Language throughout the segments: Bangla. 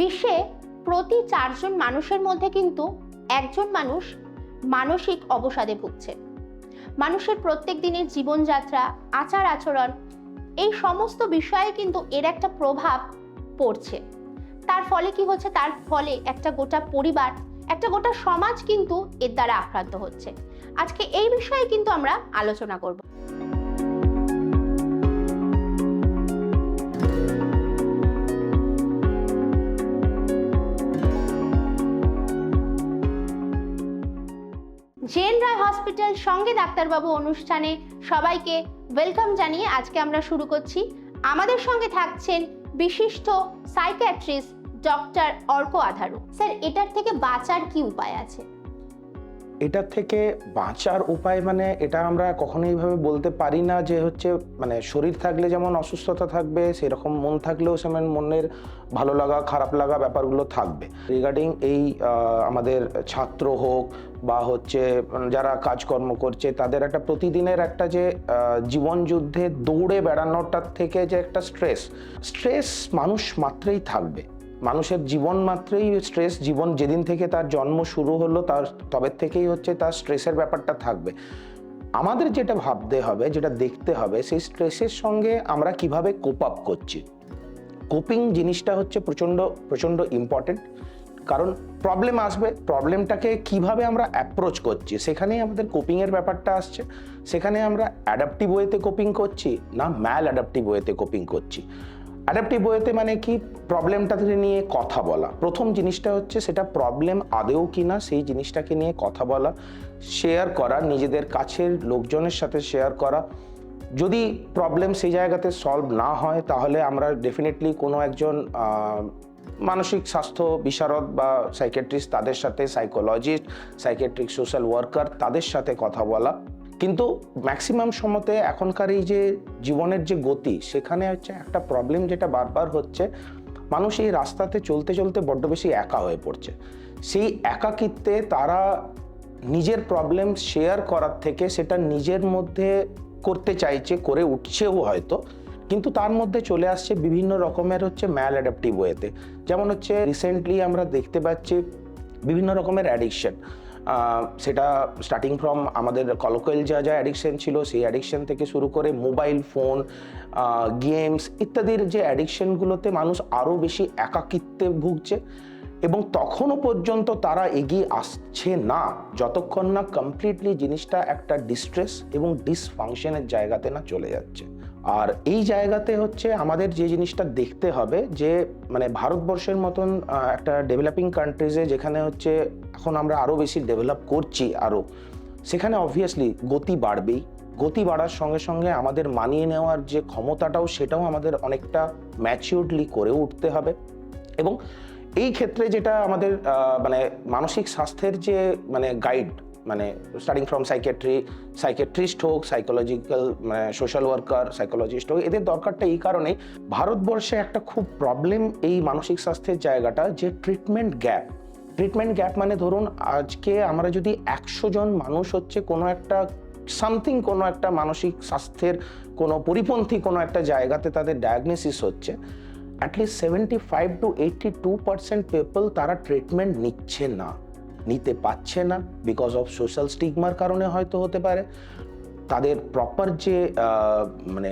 বিশ্বে প্রতি চারজন মানুষের মধ্যে কিন্তু একজন মানুষ মানসিক অবসাদে ভুগছে। মানুষের প্রত্যেক দিনের জীবনযাত্রা, আচার আচরণ, এই সমস্ত বিষয়ে কিন্তু এর একটা প্রভাব পড়ছে। তার ফলে কি হচ্ছে? তার ফলে একটা গোটা পরিবার, একটা গোটা সমাজ কিন্তু এর দ্বারা আক্রান্ত হচ্ছে। আজকে এই বিষয়ে কিন্তু আমরা আলোচনা করব। জেন রায় হসপিটাল, সঙ্গে ডাক্তারবাবু অনুষ্ঠানে সবাইকে ওয়েলকাম জানিয়ে আজকে আমরা শুরু করছি। আমাদের সঙ্গে থাকছেন বিশিষ্ট psychiatrist doctor Arka Adharu. Sir, এটার থেকে বাঁচার কি উপায় আছে? এটার থেকে বাঁচার উপায় মানে এটা আমরা কখনোই ভাবে বলতে পারি না যে হচ্ছে মানে শরীর থাকলে যেমন অসুস্থতা থাকবে, সেরকম মন থাকলেও সেমন মনের ভালো লাগা, খারাপ লাগা ব্যাপারগুলো থাকবে। রিগার্ডিং এই আমাদের ছাত্র হোক বা হচ্ছে যারা কাজকর্ম করছে, তাদের একটা প্রতিদিনের একটা যে জীবন যুদ্ধে দৌড়ে বেড়ানোটার থেকে যে একটা স্ট্রেস স্ট্রেস মানুষ মাত্রেই থাকবে। মানুষের জীবন মাত্রই স্ট্রেস জীবন যেদিন থেকে তার জন্ম শুরু হলো, তার তবে থেকেই হচ্ছে তার স্ট্রেসের ব্যাপারটা থাকবে। আমাদের যেটা ভাবতে হবে, যেটা দেখতে হবে, সেই স্ট্রেসের সঙ্গে আমরা কীভাবে কোপ আপ করছি? কোপিং জিনিসটা হচ্ছে প্রচণ্ড প্রচণ্ড ইম্পর্টেন্ট কারণ প্রবলেম আসবে প্রবলেমটাকে কীভাবে আমরা অ্যাপ্রোচ করছি, সেখানেই আমাদের কোপিংয়ের ব্যাপারটা আসছে। সেখানে আমরা অ্যাডাপটিভ ওয়েতে কোপিং করছি, না ম্যাল অ্যাডাপটিভ ওয়েতে কোপিং করছি। অ্যাডাপটিভ ওয়েতে মানে কি? প্রবলেমটাকে নিয়ে কথা বলা। প্রথম জিনিসটা হচ্ছে সেটা প্রবলেম আদেও কি না সেই জিনিসটাকে নিয়ে কথা বলা শেয়ার করা, নিজেদের কাছের লোকজনের সাথে শেয়ার করা। যদি প্রবলেম সেই জায়গাতে সলভ না হয়, তাহলে আমরা ডেফিনেটলি কোনো একজন মানসিক স্বাস্থ্য বিশারদ বা সাইকেট্রিস্ট তাদের সাথে সাইকোলজিস্ট সাইকেট্রিক সোশ্যাল ওয়ার্কার তাদের সাথে কথা বলা। কিন্তু ম্যাক্সিমাম সময়তে এখনকার এই যে জীবনের যে গতি, সেখানে হচ্ছে একটা প্রবলেম যেটা বারবার হচ্ছে, মানুষ এই রাস্তাতে চলতে চলতে বড্ড বেশি একা হয়ে পড়ছে। সেই একাকিত্বে তারা নিজের প্রবলেম শেয়ার করার থেকে সেটা নিজের মধ্যে করতে চাইছে, করে উঠছেও হয়তো, কিন্তু তার মধ্যে চলে আসছে বিভিন্ন রকমের হচ্ছে ম্যাল অ্যাডাপটিভ ওয়েতে যেমন হচ্ছে রিসেন্টলি আমরা দেখতে পাচ্ছি বিভিন্ন রকমের অ্যাডিকশন সেটা স্টার্টিং ফ্রম আমাদের কলোকাল যা যা অ্যাডিকশন ছিল, সেই অ্যাডিকশন থেকে শুরু করে মোবাইল ফোন গেমস ইত্যাদির যে অ্যাডিকশনগুলোতে মানুষ আরও বেশি একাকিত্বে ভুগছে এবং তখনও পর্যন্ত তারা এগিয়ে আসছে না। যতক্ষণ না কমপ্লিটলি জিনিসটা একটা ডিস্ট্রেস এবং ডিসফাংশনের জায়গাতে না চলে যাচ্ছে। আর এই জায়গাতে হচ্ছে আমাদের যে জিনিসটা দেখতে হবে যে মানে ভারতবর্ষের মতন একটা ডেভেলপিং কান্ট্রিজে যেখানে হচ্ছে এখন আমরা আরও বেশি ডেভেলপ করছি আরও সেখানে অবভিয়াসলি গতি বাড়বেই। গতি বাড়ার সঙ্গে সঙ্গে আমাদের মানিয়ে নেওয়ার যে ক্ষমতাটাও সেটাও আমাদের অনেকটা ম্যাচিউরডলি করে উঠতে হবে। এবং এই ক্ষেত্রে যেটা আমাদের মানে মানসিক স্বাস্থ্যের যে মানে গাইড মানে স্টার্টিং ফ্রম সাইকেট্রি সাইকেট্রিস্ট হোক সাইকোলজিক্যাল মানে সোশ্যাল ওয়ার্কার সাইকোলজিস্ট হোক, এদের দরকারটা এই কারণেই ভারতবর্ষে একটা খুব প্রবলেম এই মানসিক স্বাস্থ্যের জায়গাটা যে ট্রিটমেন্ট গ্যাপ ট্রিটমেন্ট গ্যাপ মানে ধরুন আজকে আমরা যদি একশো জন মানুষ হচ্ছে কোনো একটা সামথিং কোনো একটা মানসিক স্বাস্থ্যের, কোনো পরিপন্থী কোনো একটা জায়গাতে তাদের ডায়াগনোসিস হচ্ছে at least seventy five to eighty two percent people তারা ট্রিটমেন্ট নিচ্ছে না, নিতে পারছে না বিকজ অফ সোশ্যাল স্টিগমার কারণে হয়তো হতে পারে। তাদের প্রপার যে মানে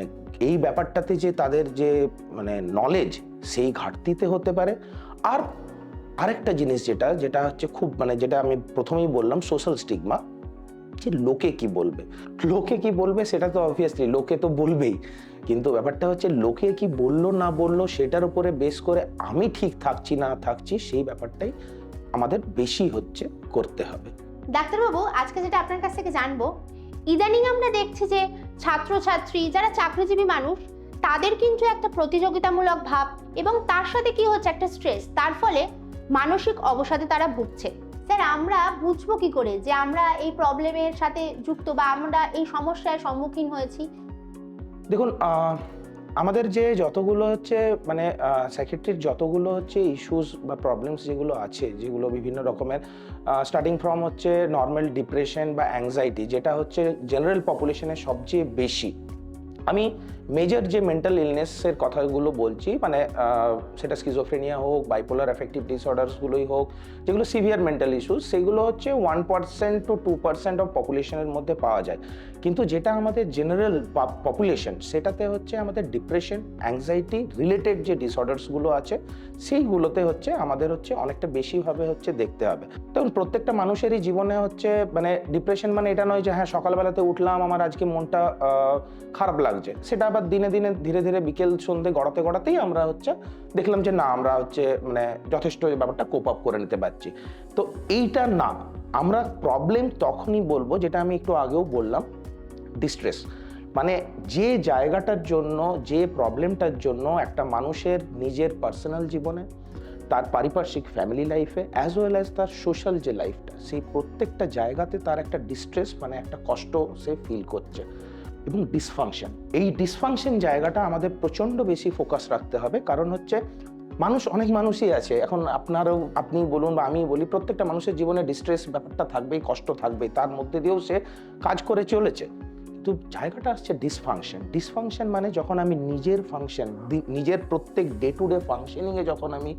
এই ব্যাপারটাতে যে তাদের যে মানে নলেজ সেই ঘাটতিতে হতে পারে। আর আরেকটা জিনিস যেটা যেটা হচ্ছে খুব মানে যেটা আমি প্রথমেই বললাম সোশ্যাল স্টিগমা যে লোকে কি বলবে? লোকে কি বলবে সেটা তো অবভিয়াসলি লোকে তো বলবেই। কিন্তু ব্যাপারটা হচ্ছে লোকে কি বলল না বলল সেটার উপরে বেস করে আমি ঠিক থাকছি না থাকছি, সেই ব্যাপারটাই আমাদের বেশি হচ্ছে করতে হবে। ডাক্তারবাবু, আজকে যেটা আপনার কাছ থেকে জানব, ইদানিং আমরা দেখছি যে ছাত্রছাত্রী, যারা চাকরিজীবী মানুষ, তাদের কিন্তু একটা প্রতিযোগিতামূলক ভাব এবং তার সাথে কি হচ্ছে একটা স্ট্রেস তার ফলে মানসিক অবসাদে তারা ভুগছে। স্যার, আমরা বুঝব কি করে যে আমরা এই প্রবলেমের সাথে যুক্ত বা আমরা এই সমস্যার সম্মুখীন হয়েছি? দেখুন আমাদের যে যতগুলো হচ্ছে মানে সাইকেট্রির যতগুলো হচ্ছে ইস্যুস বা প্রবলেমস যেগুলো আছে, যেগুলো বিভিন্ন রকমের স্টার্টিং ফ্রম হচ্ছে নর্মাল ডিপ্রেশন বা অ্যাংজাইটি যেটা হচ্ছে জেনারেল পপুলেশনের সবচেয়ে বেশি। আমি মেজর যে মেন্টাল ইলনেসের কথাগুলো বলছি মানে সেটা স্কিজোফ্রেনিয়া হোক বাইপোলার অ্যাফেক্টিভ ডিসঅর্ডার্সগুলোই হোক, যেগুলো সিভিয়ার মেন্টাল ইস্যুস সেগুলো হচ্ছে one percent to two percent of পপুলেশনের মধ্যে পাওয়া যায়। কিন্তু যেটা আমাদের জেনারেল পপুলেশন সেটাতে হচ্ছে আমাদের ডিপ্রেশন অ্যাংজাইটি রিলেটেড যে ডিসঅর্ডার্সগুলো আছে, সেইগুলোতে হচ্ছে আমাদের হচ্ছে অনেকটা বেশিভাবে হচ্ছে দেখতে হবে। তখন প্রত্যেকটা মানুষেরই জীবনে হচ্ছে মানে ডিপ্রেশন মানে এটা নয় যে হ্যাঁ সকালবেলাতে উঠলাম, আমার আজকে মনটা খারাপ লাগছে। সেটা আবার দিনে দিনে ধীরে ধীরে বিকেল সন্ধে গড়াতে গড়াতেই আমরা হচ্ছে দেখলাম যে না, আমরা হচ্ছে মানে যথেষ্ট ব্যাপারটা কোপ আপ করে নিতে পারছি। তো এইটা না, আমরা প্রবলেম তখনই বলব যেটা আমি একটু আগেও বললাম ডিস্ট্রেস মানে যে জায়গাটার জন্য, যে প্রবলেমটার জন্য একটা মানুষের নিজের পার্সোনাল জীবনে, তার পারিপার্শ্বিক ফ্যামিলি লাইফে অ্যাজ ওয়েল অ্যাজ তার সোশ্যাল যে লাইফটা সেই প্রত্যেকটা জায়গাতে তার একটা ডিস্ট্রেস মানে একটা কষ্ট সে ফিল করছে। এবং ডিসফাংশন এই ডিসফাংশন জায়গাটা আমাদের প্রচণ্ড বেশি ফোকাস রাখতে হবে। কারণ হচ্ছে, মানুষ অনেক মানুষই আছে। এখন আপনারও, আপনি বলুন বা আমি বলি, প্রত্যেকটা মানুষের জীবনে ডিস্ট্রেস ব্যাপারটা থাকবেই, কষ্ট থাকবেই। তার মধ্যে দিয়েও সে কাজ করে চলেছে। কিন্তু জায়গাটা আসছে ডিসফাংশন ডিসফাংশন মানে যখন আমি নিজের ফাংশন নিজের প্রত্যেক ডে টু ডে ফাংশনিংয়ে যখন আমি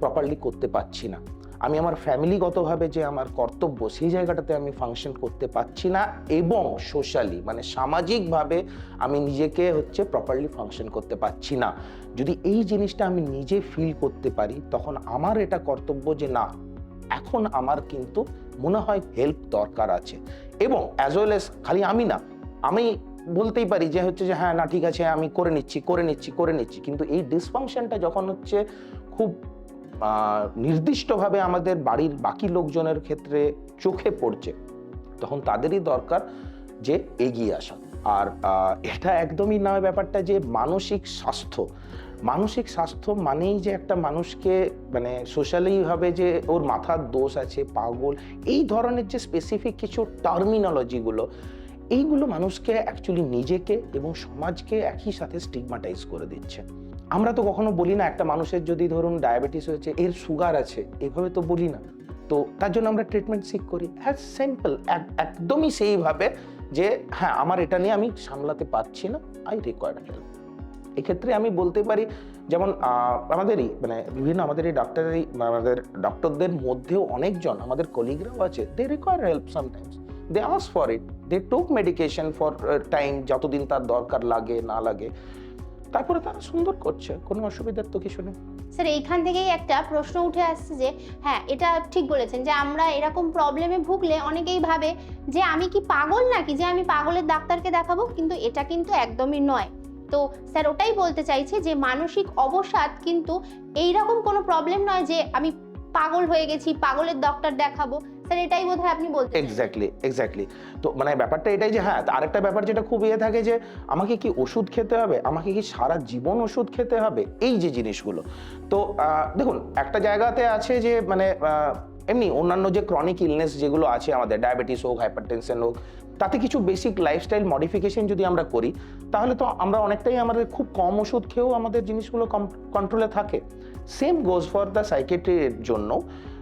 প্রপারলি করতে পারছি না। আমি আমার ফ্যামিলিগতভাবে যে আমার কর্তব্য, সেই জায়গাটাতে আমি ফাংশন করতে পারছি না এবং সোশ্যালি মানে সামাজিকভাবে আমি নিজেকে হচ্ছে প্রপারলি ফাংশন করতে পারছি না। যদি এই জিনিসটা আমি নিজে ফিল করতে পারি, তখন আমার এটা কর্তব্য যে না, এখন আমার কিন্তু মনে হয় হেল্প দরকার আছে। এবং অ্যাজ ওয়েল এস খালি আমি না, আমি বলতেই পারি যে হচ্ছে যে হ্যাঁ না, ঠিক আছে, আমি করে নিচ্ছি করে নিচ্ছি করে নিচ্ছি। কিন্তু এই ডিসফাংশনটা যখন হচ্ছে খুব নির্দিষ্টভাবে আমাদের বাড়ির বাকি লোকজনের ক্ষেত্রে চোখে পড়ছে, তখন তাদেরই দরকার যে এগিয়ে আসা। আর এটা একদমই নয় ব্যাপারটা যে মানসিক স্বাস্থ্য। মানসিক স্বাস্থ্য মানেই যে একটা মানুষকে মানে সোশ্যালিভাবে যে ওর মাথার দোষ আছে, পাগল, এই ধরনের যে স্পেসিফিক কিছু টার্মিনোলজিগুলো এইগুলো মানুষকে অ্যাকচুয়ালি নিজেকে এবং সমাজকে একই সাথে স্টিগমাটাইজ করে দিচ্ছে। আমরা তো কখনো বলি না, একটা মানুষের যদি ধরুন ডায়াবেটিস হয়েছে, এর সুগার আছে, এভাবে তো বলি না। তো তার জন্য আমরা ট্রিটমেন্ট সিক করি। হ্যাঁ সিম্পল একদমই সেইভাবে যে হ্যাঁ আমার এটা নিয়ে আমি সামলাতে পারছি না আই রিকোয়ার হেল্প এক্ষেত্রে আমি বলতে পারি, যেমন আমাদেরই মানে বিভিন্ন আমাদের এই ডাক্তারের আমাদের ডক্টরদের মধ্যেও অনেকজন, আমাদের কলিগরাও আছে they require help sometimes they ask for it they took medication for time যতদিন তার দরকার লাগে, না লাগে। তারপরে তারা সুন্দর করছে, কোনো অসুবিধার তো কিছু নেই। স্যার, এইখান থেকেই একটা প্রশ্ন উঠে আসছে যে হ্যাঁ এটা ঠিক বলেছেন যে, আমরা এরকম প্রবলেমে ভুগলে অনেকেই ভাবে যে, আমি কি পাগল নাকি? যে, আমি পাগলের ডাক্তারকে দেখাবো, কিন্তু এটা কিন্তু একদমই নয়। তো স্যার, ওটাই বলতে চাইছি যে, মানসিক অবসাদ কিন্তু এইরকম কোনো প্রবলেম নয় যে, আমি পাগল হয়ে গেছি, পাগলের ডক্টর দেখাবো। স্যার এটাই বোধহয় আপনি বলতে এক্স্যাক্টলি এক্স্যাক্টলি তো মানে ব্যাপারটা এটাই যে হ্যাঁ আরেকটা ব্যাপার যেটা খুব ইয়ে থাকে যে, আমাকে কি ওষুধ খেতে হবে? আমাকে কি সারা জীবন ওষুধ খেতে হবে? এই যে জিনিসগুলো। তো দেখুন, একটা জায়গাতে আছে যে মানে এমনি অন্যান্য যে ক্রনিক ইলনেস যেগুলো আছে আমাদের ডায়াবেটিস হোক হাইপারটেনশন হোক, তাতে কিছু বেসিক লাইফস্টাইল মডিফিকেশন যদি আমরা করি, তাহলে তো আমরা অনেকটাই আমাদের খুব কম ওষুধ খেয়েও আমাদের জিনিসগুলো কন্ট্রোলে থাকে। সেম গোজ ফর দ্য সাইকেট্রির জন্য।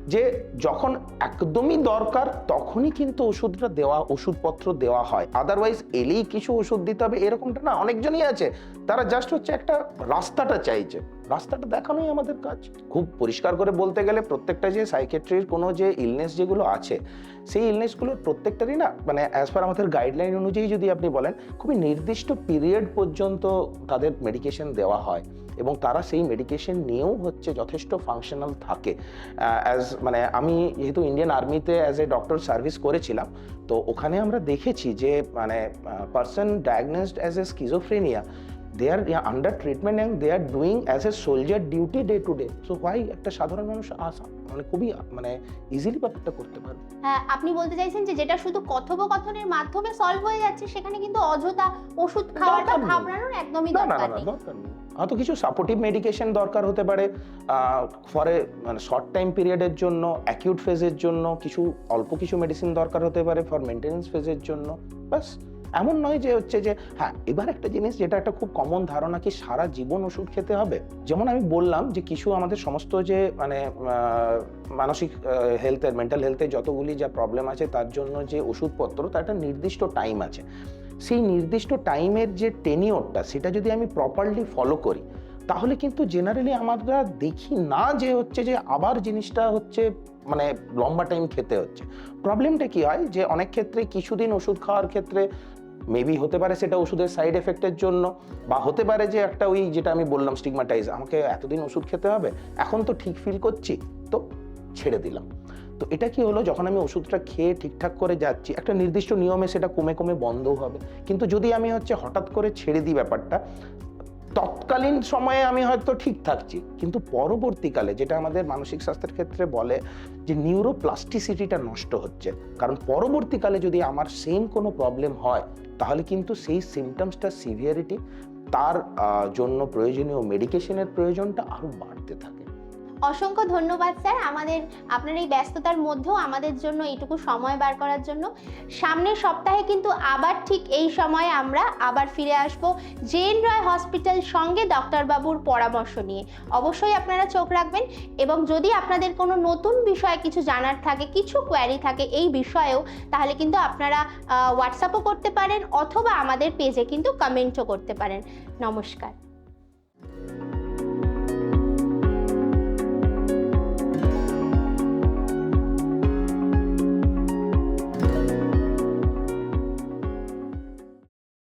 যে যখন একদমই দরকার তখনই কিন্তু ওষুধটা দেওয়া, ওষুধপত্র দেওয়া হয়। আদারওয়াইজ এলেই কিছু ওষুধ দিতে হবে, এরকমটা না, অনেকজনই আছে। তারা জাস্ট হচ্ছে একটা রাস্তাটা চাইছে। রাস্তাটা দেখানোই আমাদের কাজ। খুব পরিষ্কার করে বলতে গেলে প্রত্যেকটা যে সাইকেট্রির কোনো যে ইলনেস যেগুলো আছে, সেই ইলনেসগুলোর প্রত্যেকটারই না মানে অ্যাজ পার আমাদের গাইডলাইন অনুযায়ী যদি আপনি বলেন, খুবই নির্দিষ্ট পিরিয়ড পর্যন্ত তাদের মেডিকেশন দেওয়া হয় এবং তারা সেই মেডিকেশন নিয়েও হচ্ছে যথেষ্ট ফাংশনাল থাকে। অ্যাজ মানে আমি যেহেতু ইন্ডিয়ান আর্মিতে অ্যাজ এ ডক্টর সার্ভিস করেছিলাম, তো ওখানে আমরা দেখেছি যে মানে person diagnosed as a schizophrenia they are under treatment and they are doing as a soldier duty day to day so why একটা সাধারণ মানুষ আসা? মানে খুবই মানে ইজিলি ব্যাপারটা করতে পারবে হ্যাঁ আপনি বলতে চাইছেন যে যেটা শুধু কথোপকথনের মাধ্যমে সলভ হয়ে যাচ্ছে সেখানে কিন্তু অযথা ওষুধ খাওয়াটা। ঘাবড়ানোর একদমই দরকার না নেই। দরকার নেই। হয়তো কিছু সাপোর্টিভ মেডিকেশন দরকার হতে পারে ফরে মানে শর্ট টাইম পিরিয়ডের জন্য অ্যাকিউট ফেজের জন্য কিছু অল্প কিছু মেডিসিন দরকার হতে পারে ফর মেনটেন্স ফেজের জন্য বাস এমন নয় যে হচ্ছে যে হ্যাঁ এবার একটা জিনিস যেটা একটা খুব কমন ধারণা কি সারা জীবন ওষুধ খেতে হবে? যেমন আমি বললাম যে কিছু আমাদের সমস্ত যে মানে মানসিক হেলথের মেন্টাল হেলথের যতগুলি যা প্রবলেম আছে তার জন্য যে ওষুধপত্র, তার একটা নির্দিষ্ট টাইম আছে। সেই নির্দিষ্ট টাইমের যে টেনিওরটা সেটা যদি আমি প্রপারলি ফলো করি, তাহলে কিন্তু জেনারেলি আমরা দেখি না যে হচ্ছে যে আবার জিনিসটা হচ্ছে মানে লম্বা টাইম খেতে হচ্ছে। প্রবলেমটা কি হয় যে, অনেক ক্ষেত্রে কিছুদিন ওষুধ খাওয়ার ক্ষেত্রে মেবি হতে পারে সেটা ওষুধের সাইড এফেক্টের জন্য, বা হতে পারে যে একটা ওই যেটা আমি বললাম স্টিগমাটাইজ আমাকে এতদিন ওষুধ খেতে হবে, এখন তো ঠিক ফিল করছি, তো ছেড়ে দিলাম। তো এটা কি হলো, যখন আমি ওষুধটা খেয়ে ঠিকঠাক করে যাচ্ছি, একটা নির্দিষ্ট নিয়মে সেটা কমে কমে বন্ধ হবে। কিন্তু যদি আমি হচ্ছে হঠাৎ করে ছেড়ে দিই ব্যাপারটা, তৎকালীন সময়ে আমি হয়তো ঠিক থাকছি, কিন্তু পরবর্তীকালে যেটা আমাদের মানসিক স্বাস্থ্যের ক্ষেত্রে বলে যে নিউরোপ্লাস্টিসিটিটা নষ্ট হচ্ছে। কারণ পরবর্তীকালে যদি আমার সেম কোনো প্রবলেম হয় তাহলে কিন্তু সেই সিমটমসটা সিভিয়ারিটি তার জন্য প্রয়োজনীয় মেডিকেশনের প্রয়োজনটা আরও বাড়তে থাকে। অসংখ্য ধন্যবাদ স্যার। আমাদের, আপনার এই ব্যস্ততার মধ্যেও আমাদের জন্য এইটুকু সময় বার করার জন্য। সামনের সপ্তাহে কিন্তু আবার ঠিক এই সময়ে আমরা আবার ফিরে আসব জেন রয় হসপিটাল সঙ্গে ডক্টর বাবুর পরামর্শ নিয়ে। অবশ্যই আপনারা চোখ রাখবেন এবং যদি আপনাদের কোনো নতুন বিষয়ে কিছু জানার থাকে, কিছু কোয়ারি থাকে এই বিষয়েও, তাহলে কিন্তু আপনারা হোয়াটসঅ্যাপও করতে পারেন অথবা আমাদের পেজে কিন্তু কমেন্টও করতে পারেন। নমস্কার।